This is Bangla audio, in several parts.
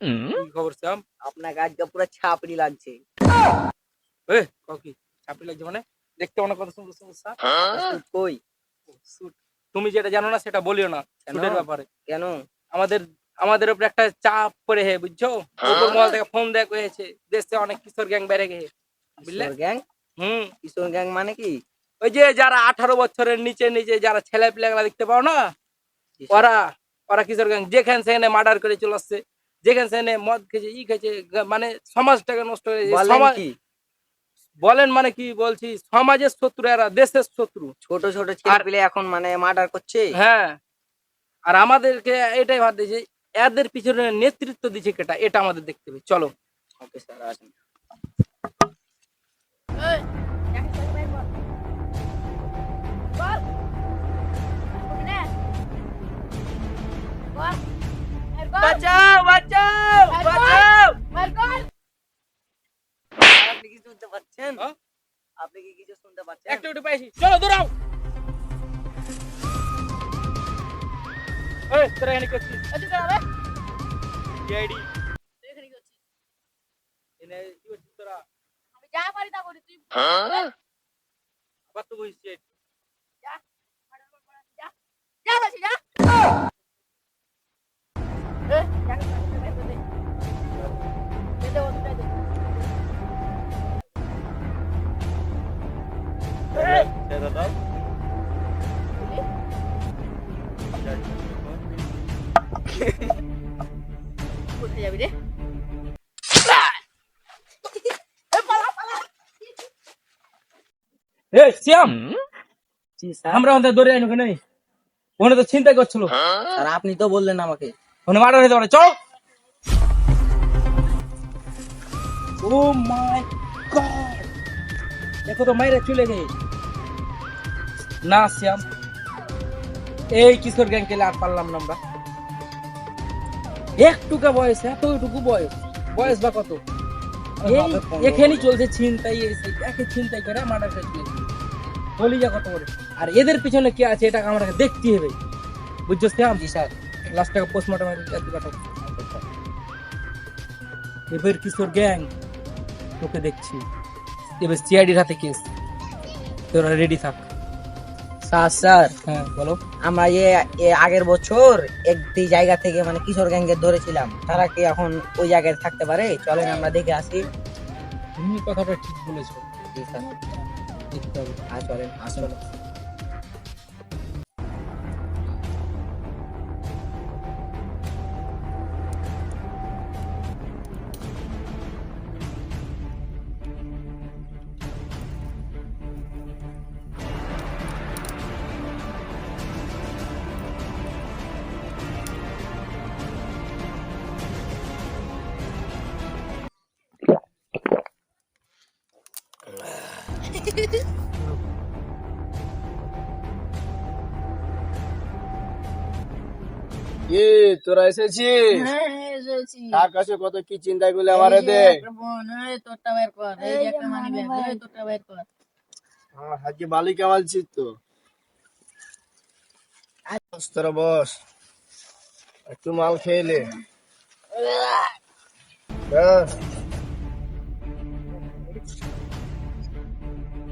কি খবর শ্যাম? আপনাকে আজকে পুরো ছাপড়ি লাগছে। এ কি? চাপড়ি লাগছে মানে? দেখতে মনে কত সুন্দর সুন্দর শার্ট। কই? তুমি যেটা জানো না সেটা বলিও না কেন? স্যুটের ব্যাপারে। কেন? আমাদের আমাদের উপরে একটা চাপ পড়ে হে বুঝছ? উপর মহল থেকে ফোন দেয়া হয়েছে। দেশে অনেক কিশোর গ্যাং বেড়ে গেছে বুঝলে? গ্যাং হুম। কিশোর গ্যাং মানে কি? ওই যে যারা আঠারো বছরের নিচে নিচে যারা ছেলে পিলেগুলা দেখতে পাও না? ওরা ওরা কিশোর গ্যাং যেখানে সেখানে মার্ডার করে চলে আসছে। যেখানে মদ খেয়েছে ই খেয়েছে মানে সমাজটাকে নষ্ট। বলেন সমাজ বলেন মানে কি বলছি? সমাজের শত্রু এরা দেশের শত্রু। ছোট ছোট ছেলে এখন মানে মার্ডার করছে? হ্যাঁ। আর আমাদেরকে এটাই ভাবতেছে এদের পিছনে নেতৃত্ব দিচ্ছে কেটা? এটা আমাদের দেখতে হবে। চলো। ওকে স্যার আসেন। শুনতে পাচ্ছেন? হ্যাঁ? আপনি কি কিছু শুনতে পাচ্ছেন? একটু একটু পাইছি। চলো দৌড়াও! এই তোরা এখানে কি করছিস? সিআইডি এনে কি করছিস তোরা? আবার তো বসিস সিআইডি কোথায় যাবি রে। এই শ্যাম জি স্যার। আমরা দৌড়ে আইন ওখানে। ওখানে তো চিন্তা করছিল। স্যার আপনি তো বললেন আমাকে। ওখানে মার্ডার হতে পারে চল। Oh my god! দেখো তো মাইরা চলে গে না শ্যাম। এই কিশোর গ্যাং কেলে আর পারলাম না আমরা। একটুকা বয়স এতটুকু বয়স। বয়স বা কত? এখানেই চলছে ছিনতাই একে ছিনতাই করে মার্ডার করে চলে বলি যা কত করে। আর এদের পিছনে কে আছে এটা আমাকে দেখতে হবে। বুঝছ শ্যাম? জি স্যার। লাস্ট টাকা পোস্টমর্টম এবার কিশোর গ্যাং তোকে দেখছি। এবার সিআইডির হাতে কেস তোরা রেডি থাক। Sir sir. হ্যাঁ বলো। আমরা এ আগের বছর একটি জায়গা থেকে মানে কিশোর গ্যাংকে ধরেছিলাম। তারা কি এখন ওই জায়গায় থাকতে পারে? চলেন আমরা দেখে আসি। তুমি কথাটা ঠিক বলেছ। দেখতে হবে হ্যাঁ চলেন আসলে কি তোরা এসেছিস? কার কাছে কত কি চিন্তা করলে আমারে দে তোরটা বের কর এই যে একটা মানি ব্যাগ এই তোরটা বের কর। আমার হাতে বালি কামালছিস তো। বস তোরা বস একটু মাল খেয়ে নে।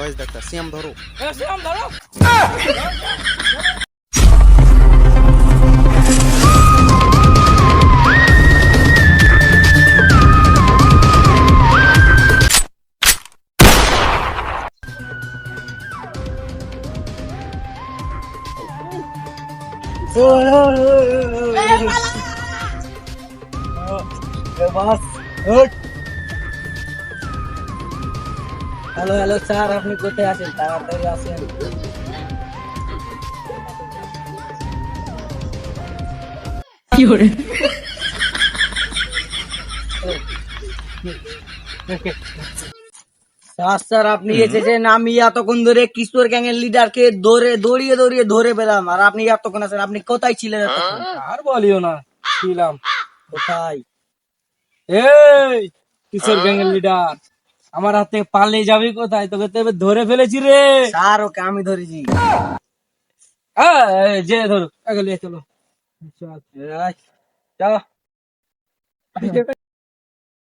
বয়স ডাক্তার সিয়াম ধরো হ্যাঁ, শ্যাম ধরো হ্যালো হ্যালো স্যার আপনি কোথায় আছেন তাড়াতাড়ি আসেন কি হরে স্যার আপনি এসেছেন আমি এতক্ষণ ধরে কিশোর গ্যাং এর লিডারকে ধরে দৌড়িয়ে দৌড়িয়ে ধরে পেলাম আর আপনি এতক্ষণ আছেন আপনি কোথায় ছিলেন আর বলিও না ছিলাম কোথায় এই কিশোর গ্যাং এর লিডার আমার হাত থেকে পালিয়ে যাবি কোথায়? তোকে তো এবার ধরে ফেলেছি রে। আর ওকে আমি ধরেছি। যে ধরো চল। চলো।